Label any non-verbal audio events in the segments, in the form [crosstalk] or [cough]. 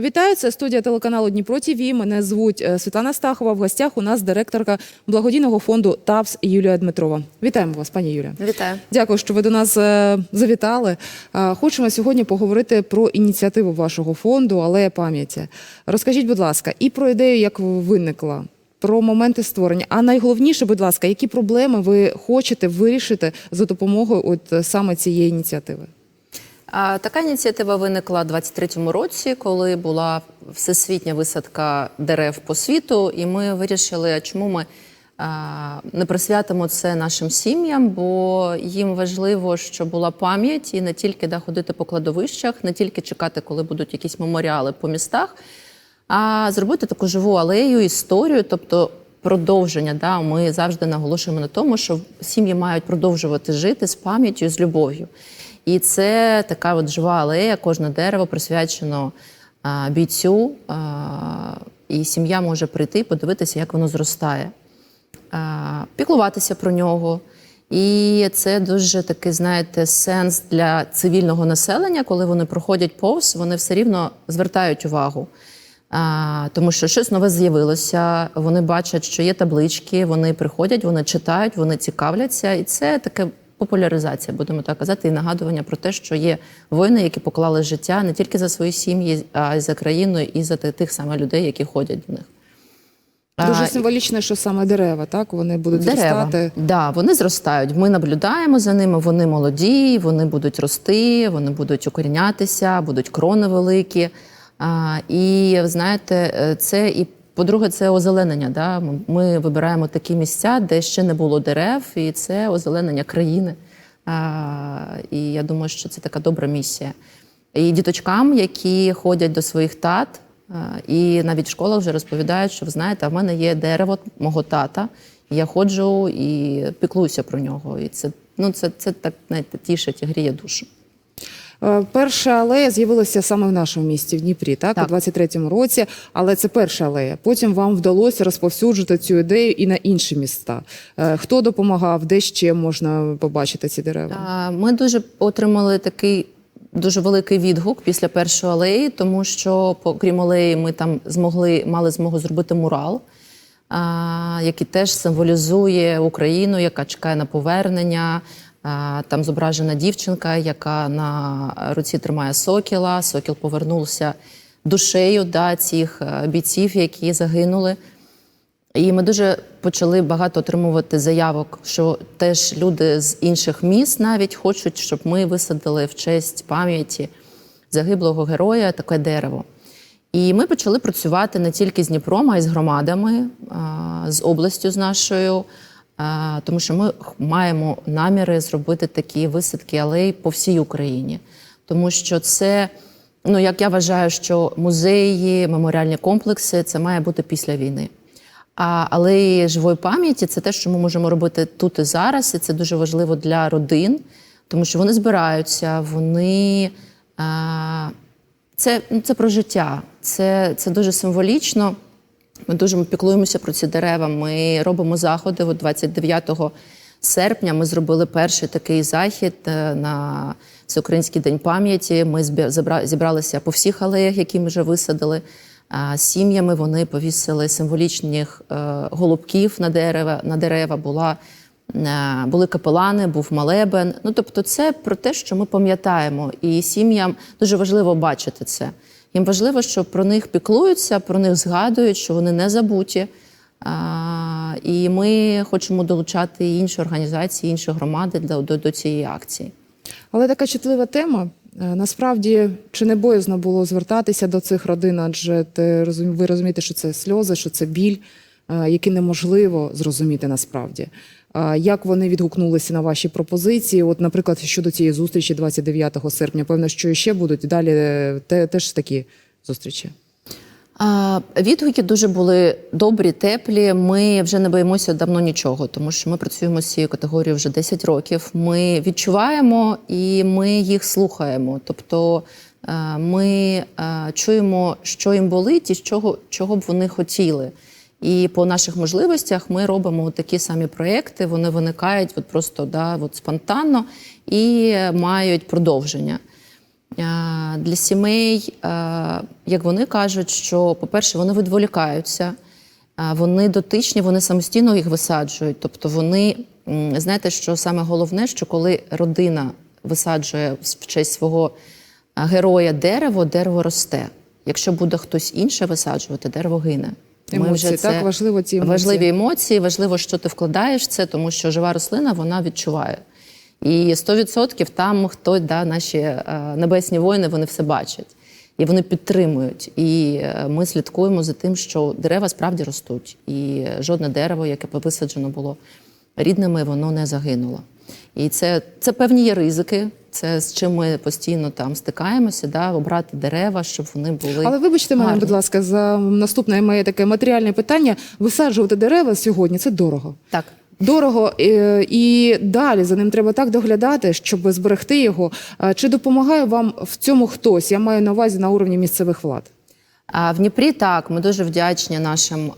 Вітаю, це студія телеканалу Дніпро ТВ. Мене звуть е, Світлана Стахова. В гостях у нас директорка благодійного фонду ТАПС Юлія Дмитрова. Вітаємо вас, пані Юлія. Вітаю. Дякую, що ви до нас е, завітали. Е, Хочемо сьогодні поговорити про ініціативу вашого фонду Алея пам'яті. Розкажіть, будь ласка, і про ідею, як виникла, про моменти створення. А найголовніше, будь ласка, які проблеми ви хочете вирішити за допомогою от саме цієї ініціативи? Така ініціатива виникла у 23-му році, коли була всесвітня висадка дерев по світу, і ми вирішили, чому ми не присвятимо це нашим сім'ям, бо їм важливо, щоб була пам'ять і не тільки да, ходити по кладовищах, не тільки чекати, коли будуть якісь меморіали по містах, а зробити таку живу алею, історію, тобто продовження. Да, Ми завжди наголошуємо на тому, що сім'ї мають продовжувати жити з пам'яттю з любов'ю. І це така от жива алея, кожне дерево присвячено а, бійцю, а, і сім'я може прийти, подивитися, як воно зростає, а, піклуватися про нього. І це дуже такий, знаєте, сенс для цивільного населення, коли вони проходять повз, вони все рівно звертають увагу. А, тому що щось нове з'явилося, вони бачать, що є таблички, вони приходять, вони читають, вони цікавляться, і це таке популяризація, будемо так казати, і нагадування про те, що є воїни, які поклали життя не тільки за свої сім'ї, а й за країну, і за тих саме людей, які ходять до них. Дуже символічно, що саме дерева, так вони будуть Дерева, зростати. да, вони зростають. Ми наблюдаємо за ними. Вони молоді, вони будуть рости, вони будуть укорінятися, будуть крони великі. А, і знаєте, е, це і по-друге, це озеленення. Да? Ми- вибираємо такі місця, де ще не було дерев, і це озеленення країни. А, і я думаю, що це така добра місія. І діточкам, які ходять до своїх тат, і навіть в школах вже розповідають, що ви знаєте, в мене є дерево мого тата. Я ходжу і піклуюся про нього. І це ну це, це так знаєте, тішить і гріє душу. Е, Перша алея з'явилася саме в нашому місті, в Дніпрі, так, Так. у 23-му році. Але це перша алея. Потім вам вдалося розповсюджити цю ідею і на інші міста. Е, Хто допомагав, де ще можна побачити ці дерева? Ми дуже отримали такий дуже великий відгук після першої алеї, тому що, окрім алеї, ми там змогли мали змогу зробити мурал, а, який теж символізує Україну, яка чекає на повернення. А, Там зображена дівчинка, яка на руці тримає сокіла. Сокіл повернувся душею да, цих е, бійців, які загинули. І ми дуже почали багато отримувати заявок, що теж люди з інших міст навіть хочуть, щоб ми висадили в честь пам'яті загиблого героя таке дерево. І ми почали працювати не тільки з Дніпром, а й з громадами, з областю з нашою, тому що ми маємо наміри зробити такі висадки алей по всій Україні. Тому що це, ну як я вважаю, що музеї, меморіальні комплекси це має бути після війни. А, але живої пам'яті це те, що ми можемо робити тут і зараз, і це дуже важливо для родин, тому що вони збираються, вони це, ну, це про життя, це, це дуже символічно. Ми дуже піклуємося про ці дерева. Ми робимо заходи. От 29 серпня ми зробили перший такий захід е, на Всеукраїнський день пам'яті. Ми зібралися по всіх алеях, які ми вже висадили. А сім'ями вони повісили символічних е, голубків на дерева. На дерева була е, були капелани, був молебен. Ну тобто, це про те, що ми пам'ятаємо, і сім'ям дуже важливо бачити це. Їм важливо, що про них піклуються, про них згадують, що вони не забуті. А, і ми хочемо долучати інші організації, інші громади до, до, до цієї акції. Але така чутлива тема. Е, Насправді, чи не боязно було звертатися до цих родин, адже ти ви розумієте, що це сльози, що це біль, е, які неможливо зрозуміти насправді. Як вони відгукнулися на ваші пропозиції? От, наприклад, щодо цієї зустрічі 29 серпня, певно, що ще будуть далі е, те, теж такі зустрічі. Відгуки дуже були добрі, теплі. Ми вже не боїмося давно нічого, тому що ми працюємо з цією категорією вже 10 років. Ми відчуваємо і ми їх слухаємо. Тобто е, ми е, чуємо, що їм болить і чого, чого б вони хотіли. І по наших можливостях ми робимо такі самі проекти. Вони виникають от просто да, от спонтанно і мають продовження. Для сімей, як вони кажуть, що, по-перше, вони відволікаються, вони дотичні, вони самостійно їх висаджують. Тобто вони, знаєте, що саме головне, що коли родина висаджує в честь свого героя дерево, дерево росте. Якщо буде хтось інше висаджувати, дерево гине. Емоції, вже так, важливо ці емоції. Важливі емоції, важливо, що ти вкладаєш в це, тому що жива рослина вона відчуває. І 100% там хтось, да, наші е, небесні воїни, вони все бачать. І вони підтримують. І е, ми слідкуємо за тим, що дерева справді ростуть. І жодне дерево, яке висаджено було рідними, воно не загинуло. І це, це певні є ризики, це з чим ми постійно там стикаємося, да, обрати дерева, щоб вони були. Але вибачте мене, будь ласка, за наступне моє таке матеріальне питання. Висаджувати дерева сьогодні це дорого. Так. Дорого е, і далі за ним треба так доглядати, щоб зберегти його. Чи допомагає вам в цьому хтось? Я маю на увазі на уровні місцевих влад. В Дніпрі так ми дуже вдячні нашим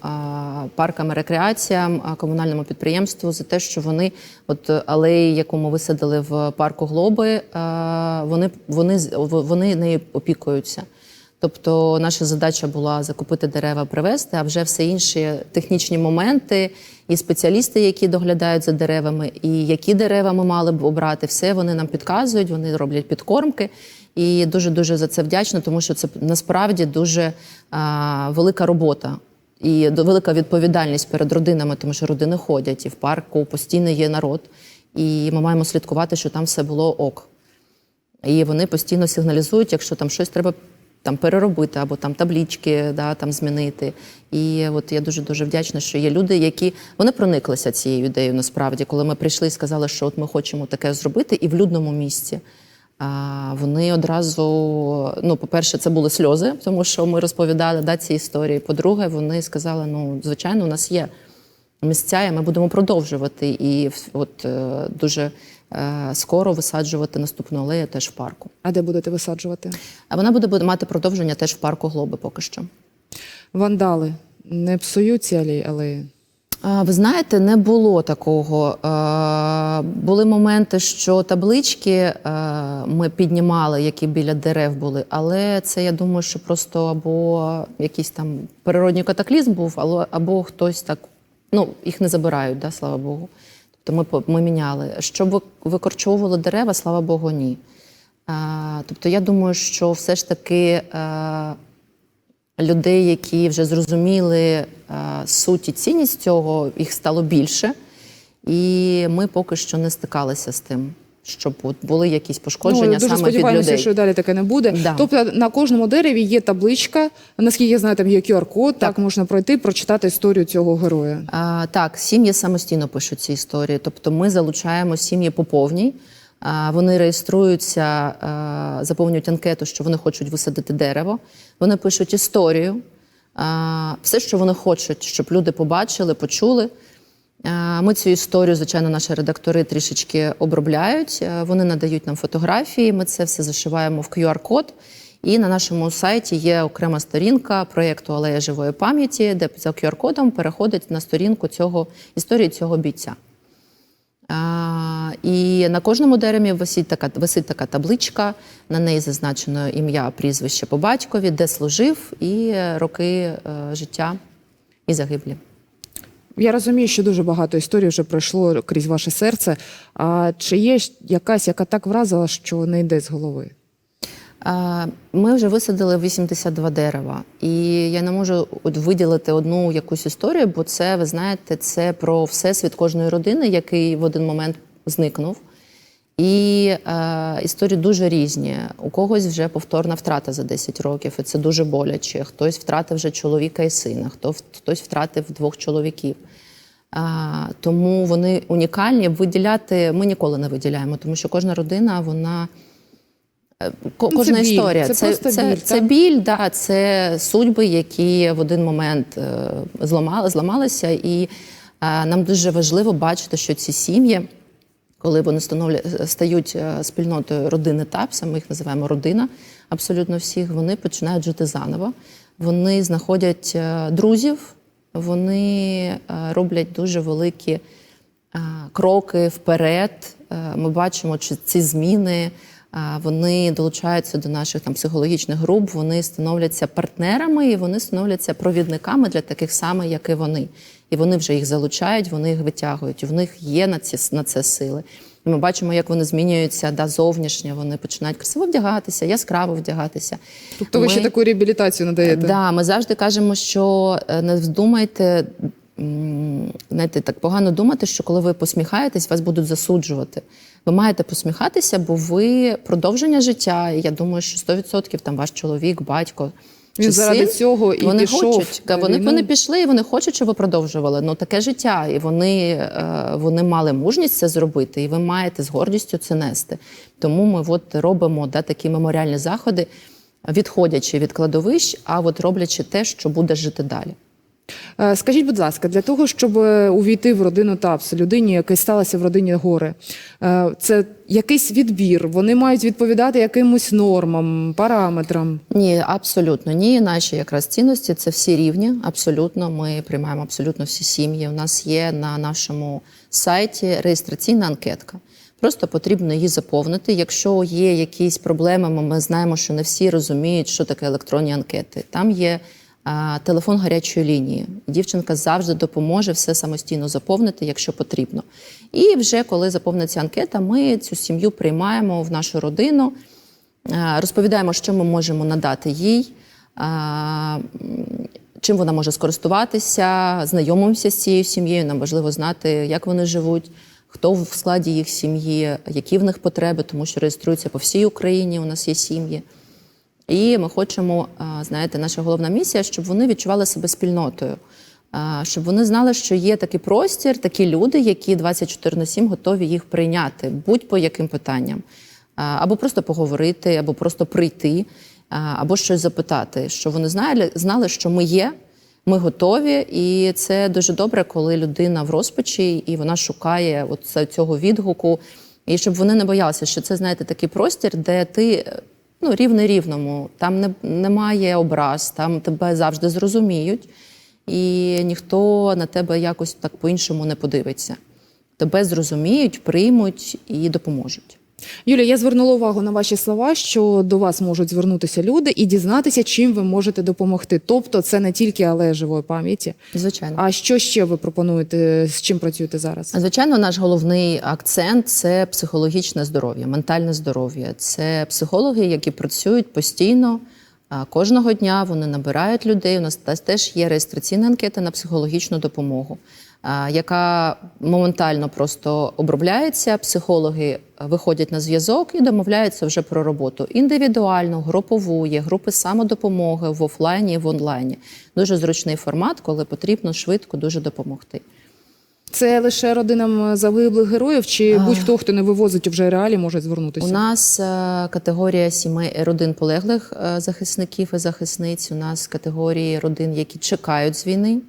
паркам і рекреаціям, комунальному підприємству за те, що вони, от е, алеї, яку ми висадили в парку Глоби, вони, вони, з- вони нею опікуються. Тобто наша задача була закупити дерева, привезти, а вже все інші технічні моменти і спеціалісти, які доглядають за деревами, і які дерева ми мали б обрати, все вони нам підказують, вони роблять підкормки. І дуже дуже за це вдячна, тому що це насправді дуже а, велика робота і велика відповідальність перед родинами, тому що родини ходять і в парку постійно є народ, і ми маємо слідкувати, що там все було ок. І вони постійно сигналізують, якщо там щось треба там переробити або там таблічки да, там змінити. І от я дуже дуже вдячна, що є люди, які вони прониклися цією ідеєю насправді, коли ми прийшли і сказали, що от ми хочемо таке зробити, і в людному місці. Вони одразу, ну, по-перше, це були сльози, тому що ми розповідали да, ці історії. По-друге, вони сказали: ну, звичайно, у нас є місця, і ми будемо продовжувати. І от е, дуже е, скоро висаджувати наступну алею теж в парку. А де будете висаджувати? А вона буде, мати продовження теж в парку Глоби поки що. Вандали не псують ці алеї, Ви знаєте, не було такого. Були моменти, що таблички ми піднімали, які біля дерев були, але це я думаю, що просто або якийсь там природній катаклізм був, або, хтось так. Ну, їх не забирають, да, слава Богу. Тобто ми, ми міняли. Щоб ви- викорчовували дерева, слава Богу, ні. Тобто я думаю, що все ж таки. Людей, які вже зрозуміли е, суть і цінність цього, їх стало більше. І ми поки що не стикалися з тим, щоб от були якісь пошкодження ну, дуже саме від сподіваємося, людей. що далі таке не буде. Да. Тобто на кожному дереві є табличка. Наскільки я знаю, там є QR-код, так. можна пройти, прочитати історію цього героя. А, так, сім'ї самостійно пишуть ці історії. Тобто ми залучаємо сім'ї по повній. Вони реєструються, заповнюють анкету, що вони хочуть висадити дерево. Вони пишуть історію, все, що вони хочуть, щоб люди побачили, почули. Ми цю історію, звичайно, наші редактори трішечки обробляють. Е, Вони надають нам фотографії. Ми це все зашиваємо в QR-код. І на нашому сайті є окрема сторінка проєкту Алея живої пам'яті, де за QR-кодом переходить на сторінку цього історії цього бійця. І на кожному дереві висить така, висить така табличка, на неї зазначено ім'я, прізвище по батькові, де служив, і роки е, життя і загиблі. Я розумію, що дуже багато історій вже пройшло крізь ваше серце. А чи є якась, яка так вразила, що не йде з голови? Ми вже висадили 82 дерева, і я не можу виділити одну якусь історію, бо це, ви знаєте, це про всесвіт кожної родини, який в один момент зникнув. І е, історії дуже різні. У когось вже повторна втрата за 10 років, і це дуже боляче. Хтось втратив вже чоловіка і сина, хто хтось втратив двох чоловіків. А, тому вони унікальні. Виділяти ми ніколи не виділяємо, тому що кожна родина, вона. Ну, це Кожна біль, історія. це це, просто це, біль, це біль, да, це судьби, які в один момент е, зламали, зламалися. І е, нам дуже важливо бачити, що ці сім'ї, коли вони становлять, стають е, спільнотою родини ТАПСа, ми їх називаємо родина, абсолютно всіх, вони починають жити заново. Вони знаходять друзів, вони роблять дуже великі кроки вперед. Ми бачимо, чи ці зміни вони долучаються до наших там психологічних груп, вони становляться партнерами і вони становляться провідниками для таких самих, як і вони. І вони вже їх залучають, вони їх витягують. І в них є на ці на це сили. І ми бачимо, як вони змінюються да, зовнішньо. Вони починають красиво вдягатися, яскраво вдягатися. Тобто ви ще таку реабілітацію надаєте? Да, ми завжди кажемо, що е, не вздумайте. Знаєте, так погано думати, що коли ви посміхаєтесь, вас будуть засуджувати. Ви маєте посміхатися, бо ви продовження життя. І я думаю, що 100% там ваш чоловік, батько. Він чи заради син, цього і вони пішов хочуть. на Вони, вони пішли і вони хочуть, щоб ви продовжували. Ну таке життя, і вони, е, вони мали мужність це зробити, і ви маєте з гордістю це нести. Тому ми от робимо да, такі меморіальні заходи, відходячи від кладовищ, а от роблячи те, що буде жити далі. Е, Скажіть, будь ласка, для того, щоб е, увійти в родину ТАПС, людині, яка сталася в родині горе, це якийсь відбір. Вони мають відповідати якимось нормам, параметрам. Ні, абсолютно ні. Наші якраз цінності це всі рівні. Абсолютно, ми приймаємо абсолютно всі сім'ї. У нас є на нашому сайті реєстраційна анкетка. Просто потрібно її заповнити. Якщо є якісь проблеми, ми- знаємо, що не всі розуміють, що таке електронні анкети. Там є телефон гарячої лінії. Дівчинка завжди допоможе все самостійно заповнити, якщо потрібно. І вже коли заповниться анкета, ми цю сім'ю приймаємо в нашу родину. Розповідаємо, що ми можемо надати їй, чим вона може скористуватися, знайомимося з цією сім'єю. Нам важливо знати, як вони живуть, хто в складі їх сім'ї, які в них потреби, тому що реєструються по всій Україні. У нас є сім'ї. І ми хочемо, знаєте, наша головна місія, щоб вони відчували себе спільнотою, щоб вони знали, що є такий простір, такі люди, які 24 на 7 готові їх прийняти, будь-по яким питанням, або просто поговорити, або просто прийти, або щось запитати, що вони знали, знали, що ми є. Ми готові, і це дуже добре, коли людина в розпачі і вона шукає от цього відгуку. І щоб вони не боялися, що це знаєте такий простір, де ти ну, рівне рівному, там не, немає образ, там тебе завжди зрозуміють, і ніхто на тебе якось так по-іншому не подивиться. Тебе зрозуміють, приймуть і допоможуть. Юлія, я звернула увагу на ваші слова, що до вас можуть звернутися люди і дізнатися, чим ви можете допомогти. Тобто, це не тільки алея живої пам'яті. Звичайно. А що ще ви пропонуєте? З чим працюєте зараз? Звичайно, наш головний акцент це психологічне здоров'я, ментальне здоров'я. Це психологи, які працюють постійно. Кожного дня вони набирають людей. У нас теж є реєстраційна анкета на психологічну допомогу, яка моментально просто обробляється. Психологи виходять на зв'язок і домовляються вже про роботу індивідуальну, групову, є групи самодопомоги в офлайні і в онлайні. Дуже зручний формат, коли потрібно швидко дуже допомогти. Це лише родинам загиблих героїв, чи будь-хто, хто не вивозить вже реалі, може звернутися? У нас е, категорія сімей родин полеглих е, захисників і захисниць. У нас категорії родин, які чекають з війни,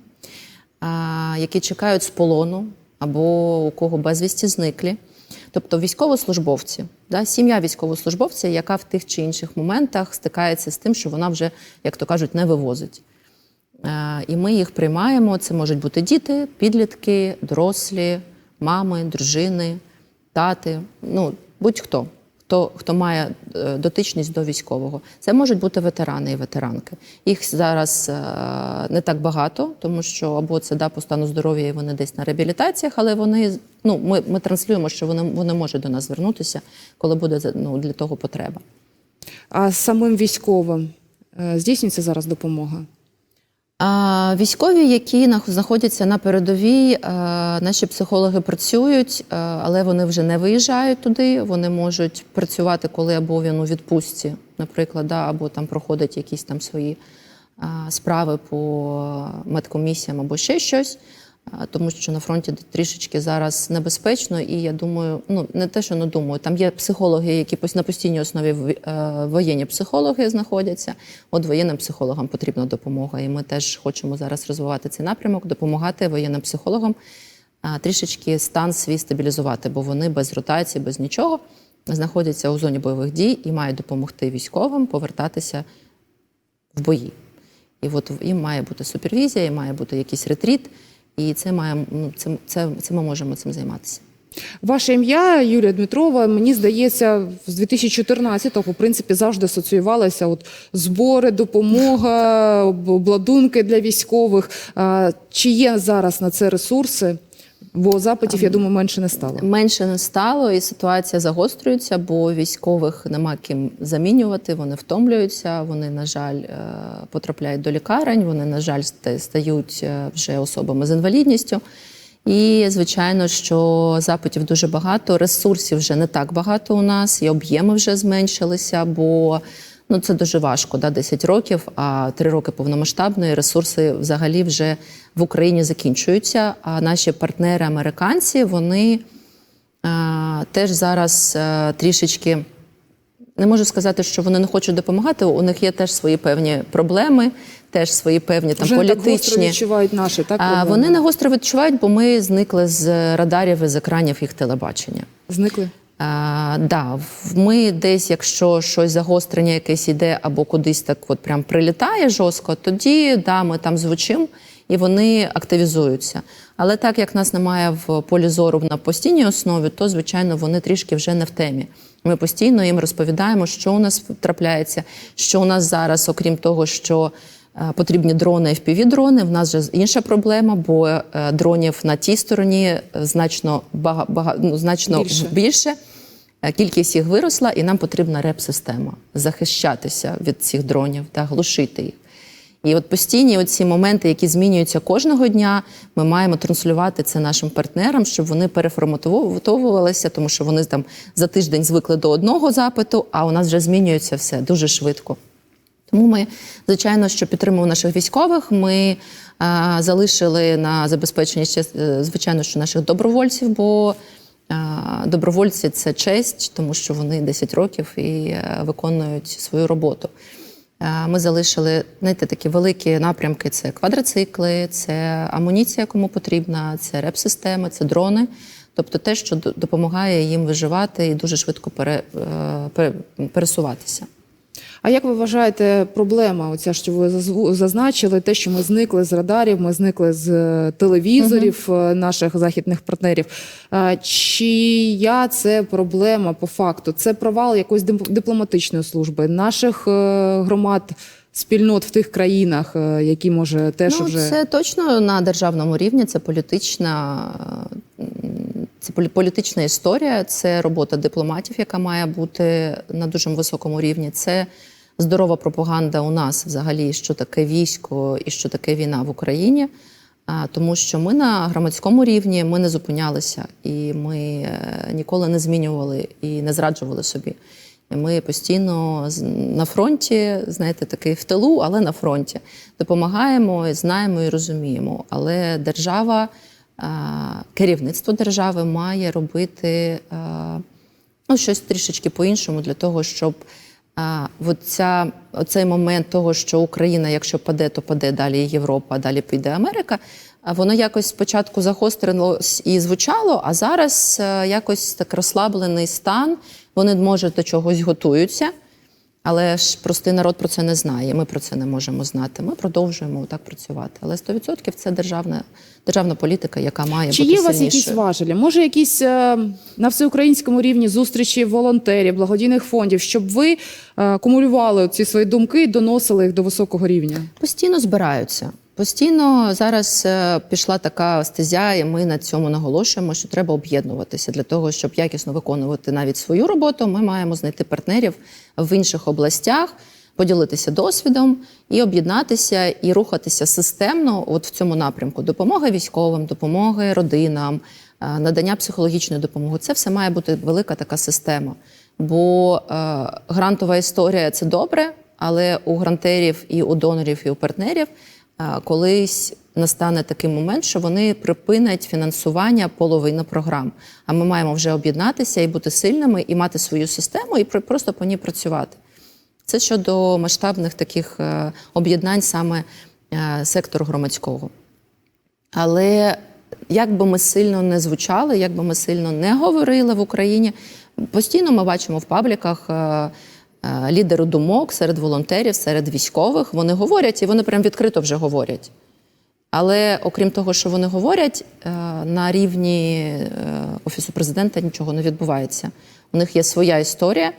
які чекають з полону або у кого безвісті зниклі. Тобто військовослужбовці, да, сім'я військовослужбовця, яка в тих чи інших моментах стикається з тим, що вона вже, як то кажуть, не вивозить. І ми їх приймаємо. Це можуть бути діти, підлітки, дорослі, мами, дружини, тати, ну будь-хто, хто, хто має е, дотичність до військового. Це можуть бути ветерани і ветеранки. Їх зараз е, не так багато, тому що або це да, по стану здоров'я, і вони десь на реабілітаціях, але вони ну, ми, ми транслюємо, що вони, вони можуть до нас звернутися, коли буде ну, для того потреба. А самим військовим е, здійснюється зараз допомога? Військові, які нах- знаходяться на передовій, е, наші психологи працюють, е, але вони вже не виїжджають туди. Вони можуть працювати, коли або він у відпустці, наприклад, да, або там проходять якісь там свої е, справи по медкомісіям або ще щось. Тому що на фронті трішечки зараз небезпечно, і я думаю, ну не те, що не думаю, там є психологи, які на постійній основі е, воєнні психологи знаходяться. От воєнним психологам потрібна допомога. І ми теж хочемо зараз розвивати цей напрямок, допомагати воєнним психологам трішечки стан свій стабілізувати, бо вони без ротації, без нічого знаходяться у зоні бойових дій і мають допомогти військовим повертатися в бої. І от їм має бути супервізія, і має бути якийсь ретріт, і це має ну, це, це, це ми можемо цим займатися. Ваше ім'я Юлія Дмитрова, мені здається, з 2014-го, в принципі, завжди асоціювалося от збори, допомога, [laughs] обладунки для військових. Чи є зараз на це ресурси? Бо запитів, я думаю, менше не стало. Менше не стало, і ситуація загострюється, бо військових нема ким замінювати. Вони втомлюються. Вони, на жаль, е, потрапляють до лікарень. Вони, на жаль, стають е, вже особами з інвалідністю. І звичайно, що запитів дуже багато. Ресурсів вже не так багато у нас, і об'єми вже зменшилися, бо ну це дуже важко. Да, 10 років, а 3 роки повномасштабної ресурси взагалі вже в Україні закінчуються. А наші партнери американці вони е, теж зараз е, трішечки. Не можу сказати, що вони не хочуть допомагати. У них є теж свої певні проблеми, теж свої певні там Вже не так гостро відчувають наші, так? А, вони не гостро відчувають, бо ми зникли з радарів і з екранів їх телебачення. Зникли? А, да, в- ми десь, якщо щось загострення якесь іде або кудись так от прям прилітає жорстко, тоді да, ми там звучимо і вони активізуються. Але так як нас немає в полі зору на постійній основі, то звичайно вони трішки вже не в темі. Ми постійно їм розповідаємо, що у нас трапляється, що у нас зараз, окрім того, що е, потрібні дрони, fpv дрони. В нас же інша проблема, бо е, дронів на тій стороні е, значно бага, бага, ну, значно Більше. більше. Е, Кількість їх виросла, і нам потрібна реп-система захищатися від цих дронів та глушити їх. І от постійні оці моменти, які змінюються кожного дня, ми маємо транслювати це нашим партнерам, щоб вони переформатовувалися, тому що вони там за тиждень звикли до одного запиту, а у нас вже змінюється все дуже швидко. Тому ми, звичайно, що підтримуємо наших військових. Ми а, залишили на забезпечення е, звичайно, що наших добровольців, бо добровольці це честь, тому що вони 10 років і е, виконують свою роботу. Ми залишили знаєте, такі великі напрямки: це квадроцикли, це амуніція, кому потрібна, це реп-системи, це дрони. Тобто те, що допомагає їм виживати і дуже швидко е, пересуватися. А як ви вважаєте, проблема, оця, що ви зазначили, те, що ми зникли з радарів, ми зникли з е, телевізорів е, наших західних партнерів. Чия це проблема по факту? Це провал якоїсь дип- дипломатичної служби, наших е, громад, спільнот в тих країнах, які може теж ну, вже це точно на державному рівні. Це політична, це полі- політична історія, це робота дипломатів, яка має бути на дуже високому рівні. Це здорова пропаганда у нас взагалі, що таке військо і що таке війна в Україні. Тому що ми на громадському рівні ми не зупинялися, і ми е, ніколи не змінювали і не зраджували собі. Ми постійно на фронті, знаєте, такий в тилу, але на фронті допомагаємо, знаємо і розуміємо. Але держава, керівництво держави має робити ну, щось трішечки по-іншому для того, щоб а, от ця, оцей момент того, що Україна, якщо паде, то паде далі Європа, далі піде Америка. Воно якось спочатку загострилось і звучало, а зараз е, якось так розслаблений стан. Вони може до чогось готуються, але ж простий народ про це не знає. Ми про це не можемо знати. Ми продовжуємо так працювати. Але 100% це державна, державна політика, яка має Чи бути є у вас якісь важелі? Може, якісь е, на всеукраїнському рівні зустрічі волонтерів, благодійних фондів, щоб ви е, кумулювали ці свої думки і доносили їх до високого рівня? Постійно збираються. Постійно зараз е, пішла така стезя, і ми на цьому наголошуємо, що треба об'єднуватися для того, щоб якісно виконувати навіть свою роботу. Ми маємо знайти партнерів в інших областях, поділитися досвідом і об'єднатися і рухатися системно. От в цьому напрямку допомога військовим, допомоги родинам, е, надання психологічної допомоги. Це все має бути велика така система. Бо е, грантова історія це добре, але у грантерів і у донорів, і у партнерів колись настане такий момент, що вони припинять фінансування половини програм. А ми маємо вже об'єднатися і бути сильними, і мати свою систему, і про- просто по ній працювати. Це щодо масштабних таких е, об'єднань саме е, сектору громадського. Але як би ми сильно не звучали, як би ми сильно не говорили в Україні, постійно ми бачимо в пабліках е, лідери думок серед волонтерів, серед військових. Вони говорять і вони прям відкрито вже говорять. Але окрім того, що вони говорять, е, на рівні е, офісу президента нічого не відбувається. У них є своя історія,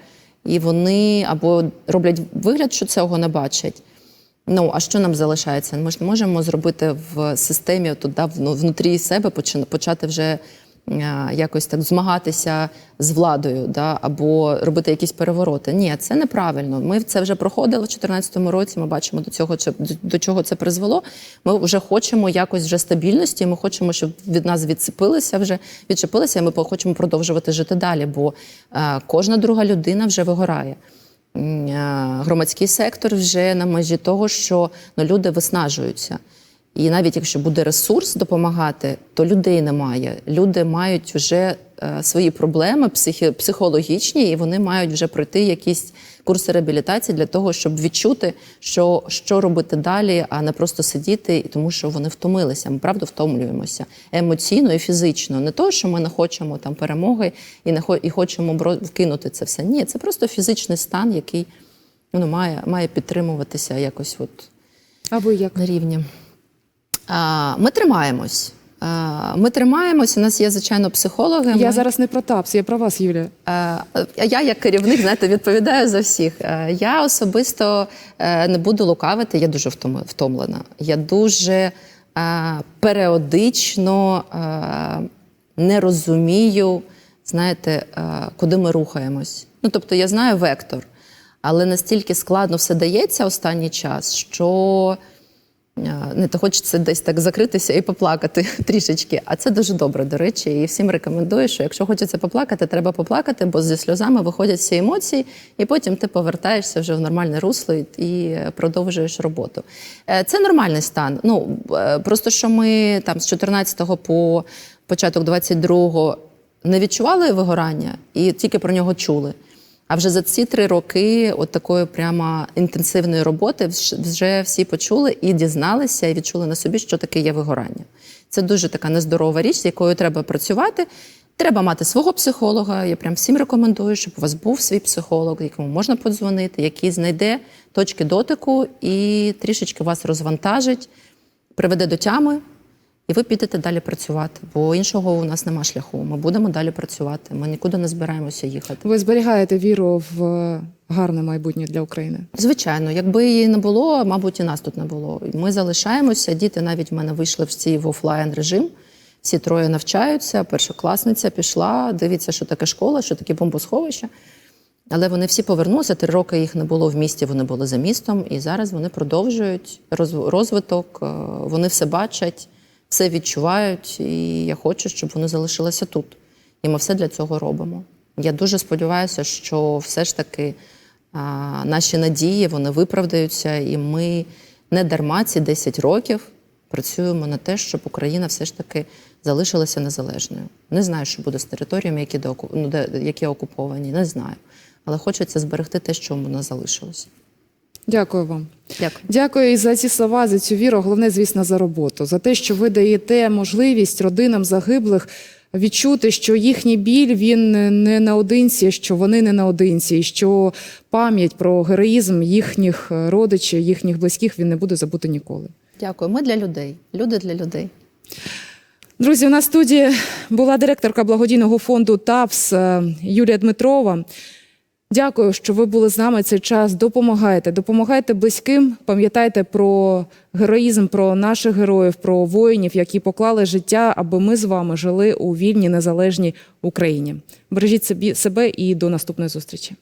і вони або роблять вигляд, що цього не бачать. Ну а що нам залишається? Ми ж не можемо зробити в системі туди вну- внутрі себе почати вже е, якось так змагатися з владою, да, або робити якісь перевороти. Ні, це неправильно. Ми це вже проходили в 2014 році. Ми бачимо до цього, до- чого це призвело. Ми вже хочемо якось вже стабільності. Ми хочемо, щоб від нас відцепилися вже відчепилися. і Ми хочемо продовжувати жити далі, бо е, кожна друга людина вже вигорає. Е, Громадський сектор вже на межі того, що ну, люди виснажуються. І навіть якщо буде ресурс допомагати, то людей немає. Люди мають вже е, свої проблеми психі, психологічні, і вони мають вже пройти якісь курси реабілітації для того, щоб відчути, що, що робити далі, а не просто сидіти, тому що вони втомилися. Ми правда втомлюємося емоційно і фізично. Не то, що ми не хочемо там перемоги і не хо- і хочемо вкинути це все. Ні, це просто фізичний стан, який ну, має, має підтримуватися якось от А ви як? на рівні. Ми тримаємось. Ми тримаємось. У нас є, звичайно, психологи. Я Ми- зараз не про ТАПС, я про вас, Юлія. Я, як керівник, знаєте, відповідаю за всіх. Я особисто е, не буду лукавити, я дуже втомлена. Я дуже е, періодично е, не розумію, знаєте, куди ми рухаємось. Ну, тобто, я знаю вектор, але настільки складно все дається останній час, що. Е, Не то хочеться десь так закритися і поплакати [laughs] трішечки. А це дуже добре, до речі. І всім рекомендую, що якщо хочеться поплакати, треба поплакати, бо зі сльозами виходять всі емоції, і потім ти повертаєшся вже в нормальне русло і- продовжуєш роботу. Е, Це нормальний стан. Ну е, просто що ми там з 14 по початок 22 не відчували вигорання і тільки про нього чули. А вже за ці три роки, от такої прямо інтенсивної роботи, вже всі почули і дізналися, і відчули на собі, що таке є вигорання. Це дуже така нездорова річ, з якою треба працювати. Треба мати свого психолога. Я прям всім рекомендую, щоб у вас був свій психолог, якому можна подзвонити, який знайде точки дотику і трішечки вас розвантажить, приведе до тями, і ви підете далі працювати. Бо іншого у нас нема шляху. Ми будемо далі працювати. Ми нікуди не збираємося їхати. Ви зберігаєте віру в гарне майбутнє для України? Звичайно, якби її не було, мабуть, і нас тут не було. Ми залишаємося. Діти навіть в мене вийшли всі в офлайн режим. Всі троє навчаються. Першокласниця пішла, дивіться, що таке школа, що таке бомбосховище. Але вони всі повернулися. Три роки їх не було в місті, вони були за містом, і зараз вони продовжують розв- розвиток. е, Вони все бачать, все відчувають. І я хочу, щоб вони залишилися тут. І ми все для цього робимо. Я дуже сподіваюся, що все ж таки а, наші надії вони виправдаються, і ми не дарма ці 10 років працюємо на те, щоб Україна все ж таки залишилася незалежною. Не знаю, що буде з територіями, які, ну, де, які окуповані, не знаю. Але хочеться зберегти те, що в нас залишилося. Дякую вам. Дякую. Дякую і за ці слова, за цю віру. Головне, звісно, за роботу, за те, що ви даєте можливість родинам загиблих відчути, що їхній біль він не наодинці, що вони не наодинці, і що пам'ять про героїзм їхніх родичів, їхніх близьких він не буде забути ніколи. Дякую. Ми для людей. Люди для людей. Друзі, у нас в студії була директорка благодійного фонду ТАПС Юлія Дмитрова. Дякую, що ви були з нами цей час. Допомагайте, допомагайте близьким. Пам'ятайте про героїзм, про наших героїв, про воїнів, які поклали життя, аби ми з вами жили у вільній незалежній Україні. Бережіть собі себе і до наступної зустрічі.